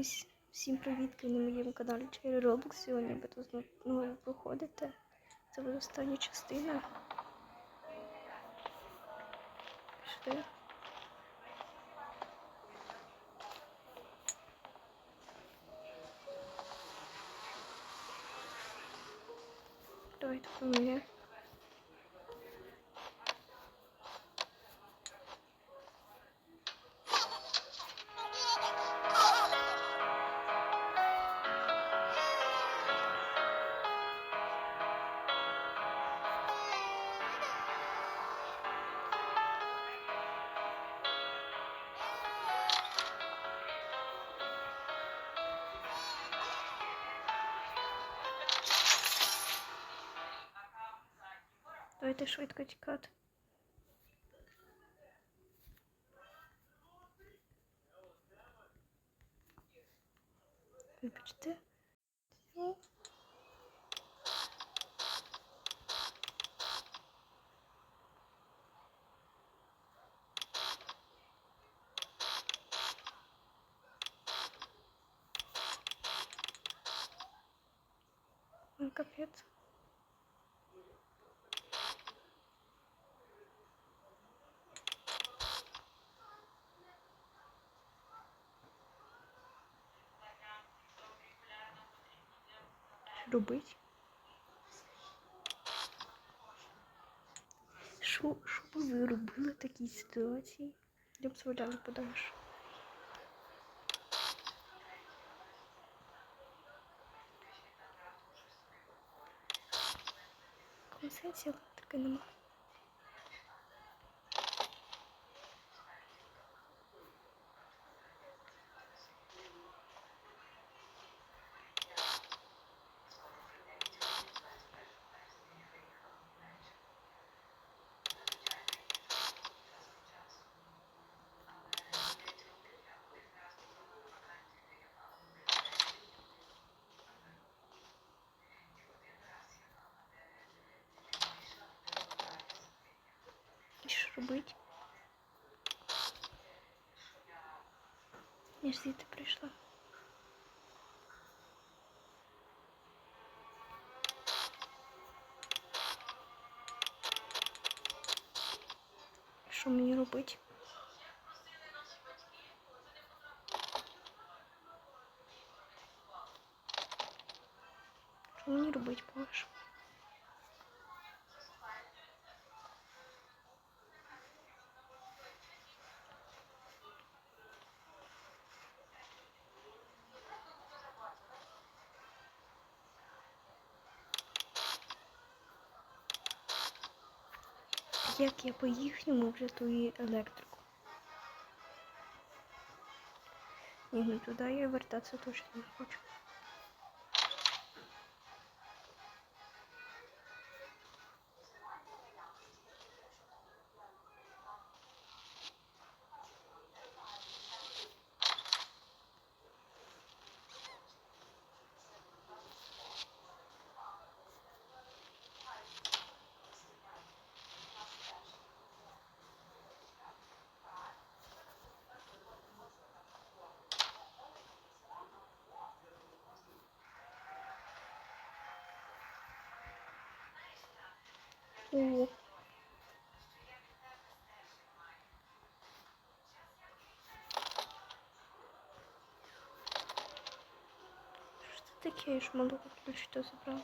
Ось всім привітки на моєму каналі Cherry Roblox. Сьогодні тут знову виходите. Це буде остання частина. Пішли. Давайте поміняємо. Давайте швидко тікати. Вибачте. Капец. Що робить? Що, би ви робили в такій ситуації? Я б зволяла подальше. В якому сенсі електрики нема? І що робить? Я ж звідти прийшла. Що мені робити? Що мені робити, по-вашому? Як я по-їхньому врятую електрику? Ні, ну туди я вертатися точно не хочу. О. Що це таке? Я ж малого ключ-то забрала.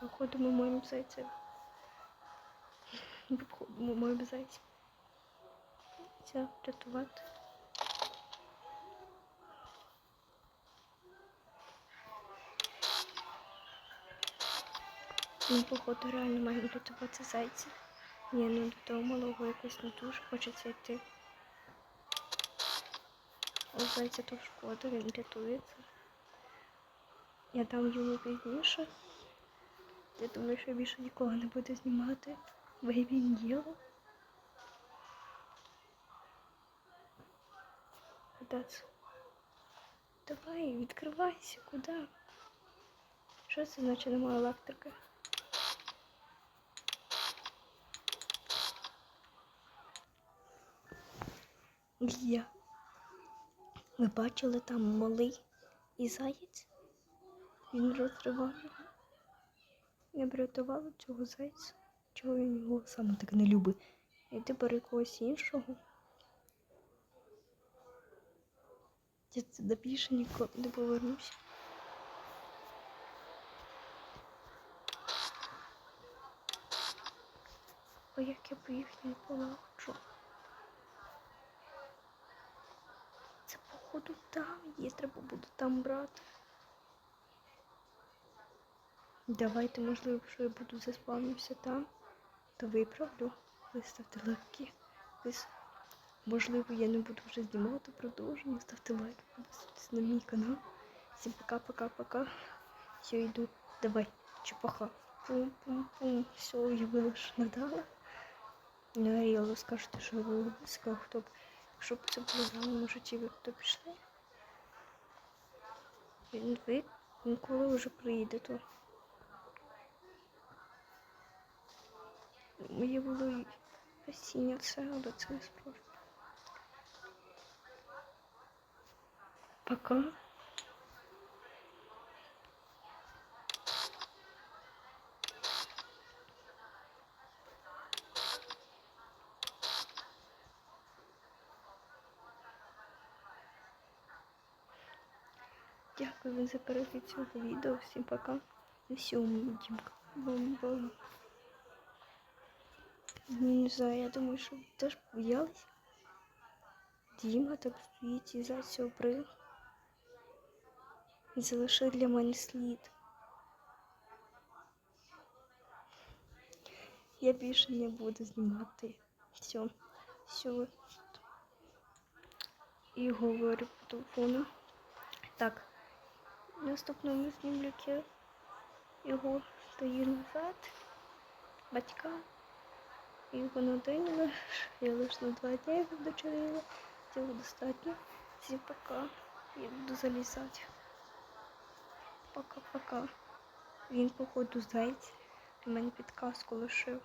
Походу ми маємо зайця. Походу ми маємо зайця. Це рятувати. Ну, походу, реально маємо рятувати зайця. Ні, ну до того малого якось не дуже хочеться йти. О, зайця то шкода, він рятується. Я дам йому пізніше. Я думаю, що більше нікого не буде знімати. Yellow. Куда? Давай, відкривайся, куди? Що це значить немає електрики? Лія. Ви бачили там малий і заєць? Він розривав його. Я б рятувала цього зайця. Чого він його саме так не любить? Іди бери когось іншого. Я сюди більше ніколи не повернуся. О, як я по їхньому полагоджу. Це походу там є, треба буде там брати. Давайте, можливо, що я буду заспавнився там, то виправлю. Ви ставте лайки. Можливо, я не буду вже знімати продовження. Ставте лайк, підписуйтесь на мій канал. Всім пока-пока-пока. Все, йду. Давай, чепаха. Пум-пум-пум. Все, я вилиш надала. Наріяло, скажете, що ви обов'язково, хто б, якщо б це було в моєму житті, ті ви хто пішли. Він ви ніколи коли вже приїде, то моє було осіння це, але це не справді. Пока. Дякую за перегляд цього відео. Всім пока. І Дімка. Бомба. Не знаю, я думаю, що ви теж боялись. Діма так стоїть і за цього при. І залишив для мене слід. Я більше не буду знімати. Все. Все. І говорю по телефону. Так. Наступному знімлю я його стою назад. Батька. Його на день. Я лише на два дні дочерила. Цього достатньо. Всім пока. Я буду залізати. Пока-пока. Він, походу, зайць. У мене підказку лишив.